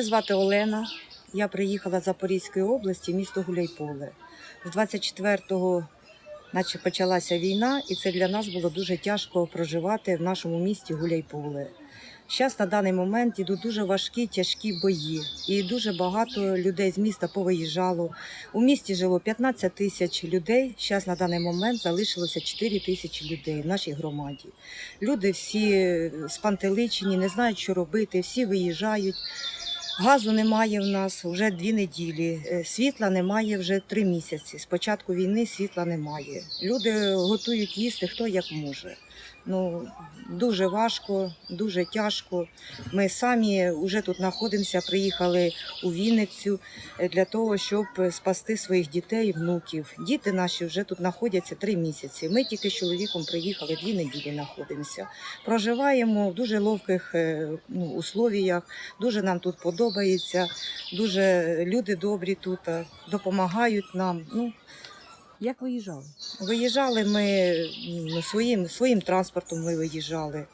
Мене звати Олена. Я приїхала з Запорізької області, місто Гуляйполе. З 24-го наче почалася війна, і це для нас було дуже тяжко проживати в нашому місті Гуляйполе. Зараз на даний момент йдуть дуже важкі, тяжкі бої, і дуже багато людей з міста повиїжджало. У місті жило 15 тисяч людей. Зараз на даний момент залишилося 4 тисячі людей в нашій громаді. Люди всі спантеличені, не знають, що робити, всі виїжджають. Газу немає в нас вже дві неділі. Е, Світла немає вже три місяці. З початку війни світла немає. Люди готують їсти хто як може. Ну дуже важко, дуже тяжко. Ми самі вже тут знаходимося, приїхали у Вінницю для того, щоб спасти своїх дітей внуків. Діти наші вже тут знаходяться три місяці. Ми тільки з чоловіком приїхали дві неділі знаходимося. Проживаємо в дуже ловких е, ну, условіях. Дуже нам тут подобається. Дуже люди добрі тут е, допомагають нам. Ну Як виїжджали? виїжджали ми ну, своїм своїм транспортом. Ми виїжджали.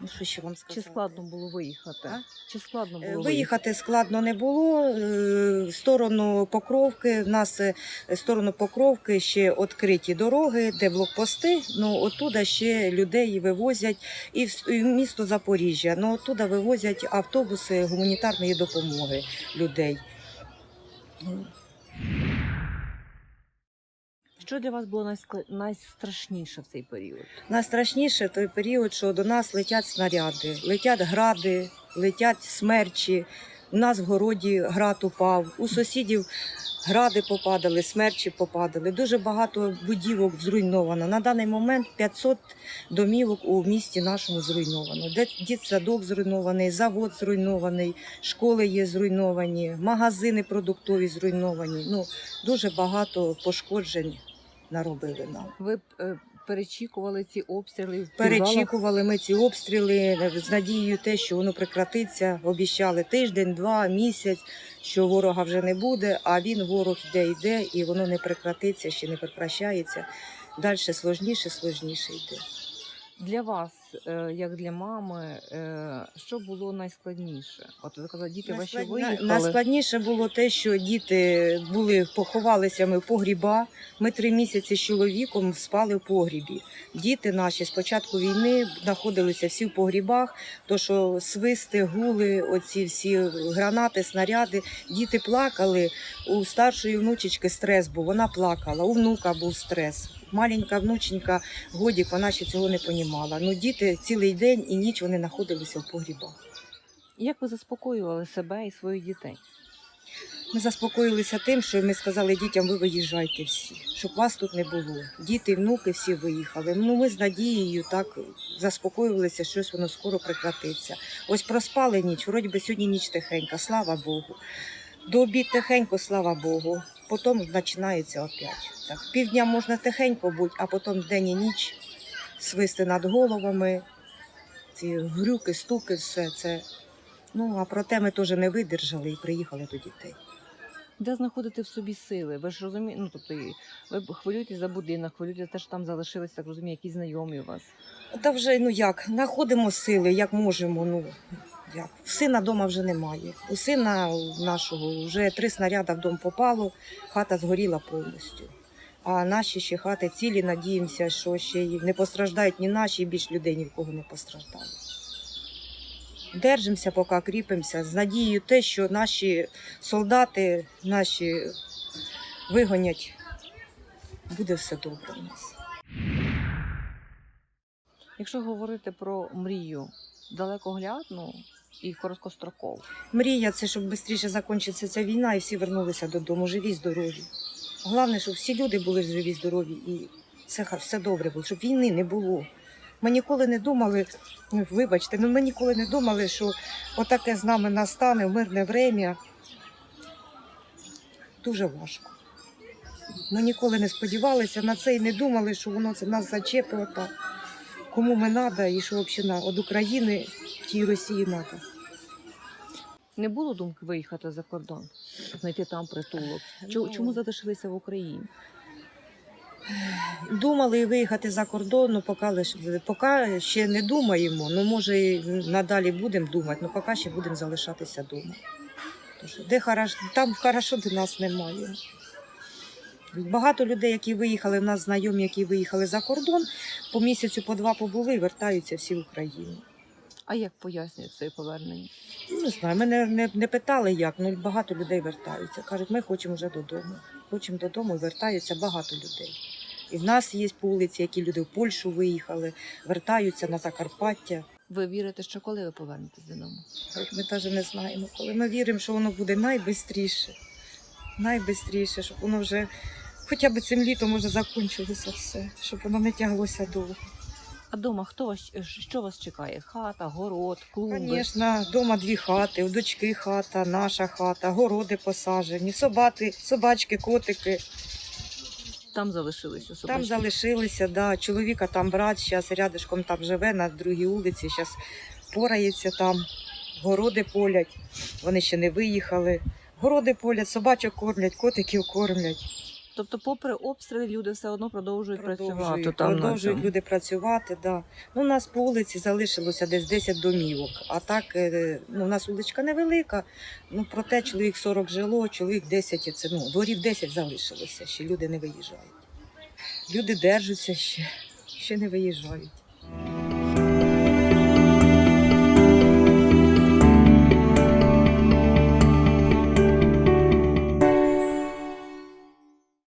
Ну що ще вам сказати? Чи складно було виїхати? А? Чи складно Е, було Виїхати складно не було. Е, В сторону Покровки, в нас е, в сторону Покровки ще відкриті дороги, де блокпости. Ну оттуда ще людей вивозять і в місто Запоріжжя. Ну оттуда вивозять автобуси гуманітарної допомоги людей. Що для вас було найстрашніше в цей період? Найстрашніше той період, що до нас летять снаряди, летять гради, летять смерчі. У нас в городі град упав, у сусідів гради попадали, смерчі попадали. Дуже багато будівок зруйновано. На даний момент 500 домівок у місті нашому зруйновано. Де дитсадок зруйнований, завод зруйнований, школи є зруйновані, магазини продуктові зруйновані. Ну дуже багато пошкоджень наробили нам. Ви е, перечікували ці обстріли в підвалах? Перечікували ми ці обстріли з надією, те, що воно прекратиться. Обіщали тиждень, два, місяць, що ворога вже не буде. А він ворог йде, йде, і воно не прекратиться, ще не прекращається. Далі сложніше, сложніше йде. Для вас, е, як для мами, е, що було найскладніше? От ви казали, діти ваші виїхали. Найскладніше було те, що діти були поховалися ми в погріба. Ми три місяці з чоловіком спали в погрібі. Діти наші з початку війни знаходилися всі в погрібах. То що свисти, гули, оці всі гранати, снаряди. Діти плакали. У старшої внучечки стрес був. Вона плакала. У внука був стрес. Маленька внученька годік, вона ще цього не понімала. Ну діти цілий день і ніч вони знаходилися в погрібах. Як ви заспокоювали себе і своїх дітей? Ми заспокоїлися тим, що ми сказали дітям, ви виїжджайте всі, щоб вас тут не було. Діти, внуки всі виїхали. Ну ми з надією так заспокоювалися, що щось воно скоро прекратиться. Ось проспали ніч, вроді би сьогодні ніч тихенька, слава Богу. До обід тихенько, слава Богу. Потім починається опять. Так, півдня можна тихенько бути, а потім день і ніч свисти над головами, ці грюки, стуки, все це. Ну, а проте ми теж не видержали і приїхали до дітей. Де знаходити в собі сили? Ви ж розумієте, ну тобто ви хвилюєтесь за будинок, хвилюєтесь те, що там залишилися, так розумію, якісь знайомі у вас. Та вже ну як, знаходимо сили, як можемо. Ну як сина вдома вже немає. У сина нашого вже три снаряди в дом попало, хата згоріла повністю. А наші ще хати цілі, надіємося, що ще не постраждають ні наші, більш людей ні в кого не постраждає. Держимося, поки кріпимося, з надією те, що наші солдати наші вигонять. Буде все добре у нас. Якщо говорити про мрію далекоглядну і короткострокову, Мрія це, щоб швидше закінчиться ця війна і всі вернулися додому, живі, здорові. Головне, щоб всі люди були живі, здорові і все, все добре було, щоб війни не було. Ми ніколи не думали, ну, вибачте, ну ми ніколи не думали, що отаке з нами настане в мирне время. Дуже важко. Ми ніколи не сподівалися на це і не думали, що воно це нас зачепить. отак. Кому ми треба і що взагалі від України тій Росії треба. не було думки виїхати за кордон, знайти там притулок. Чому, Ну, чому залишилися в Україні? Думали виїхати за кордон, ну поки, поки ще не думаємо. Ну, може, і надалі будемо думати, ну поки ще будемо залишатися вдома. Тож, де хорошо, там хорошо, де нас немає. Багато людей, які виїхали, в нас знайомі, які виїхали за кордон, по місяцю, по два побули і вертаються всі в Україну. А як пояснюють це повернення? Ну, Не знаю, мене не, не питали як, ну багато людей вертаються. Кажуть, ми хочемо вже додому. Хочемо додому і вертаються багато людей. І в нас є вулиці, які люди в Польщу виїхали, вертаються на Закарпаття. Ви вірите, що коли ви повернетесь додому? Ми навіть не знаємо, коли ми віримо, що воно буде найбистріше, найбистріше, щоб воно вже хоча б цим літом може закінчилося все, щоб воно не тяглося довго. А дома хто вас що вас чекає? Хата, город, клуби? Звісно, вдома дві хати, у дочки хата, наша хата, городи посаджені, собаки, собачки, котики. Там залишилися Там залишилися, да, чоловіка там брат, зараз рядышком там живе на другій вулиці, зараз порається там, городи полять, вони ще не виїхали. Городи полять, собачок кормлять, котиків кормлять. Тобто, попри обстріли, люди все одно продовжують, працювати. Продовжують, Там, продовжують люди працювати. Да. Ну, у нас по вулиці залишилося десь 10 домівок. А так, е, ну, у нас вуличка невелика, ну, проте чоловік 40 жило, чоловік 10, це, ну, дворів 10 залишилося, ще люди не виїжджають. Люди держаться ще, ще не виїжджають.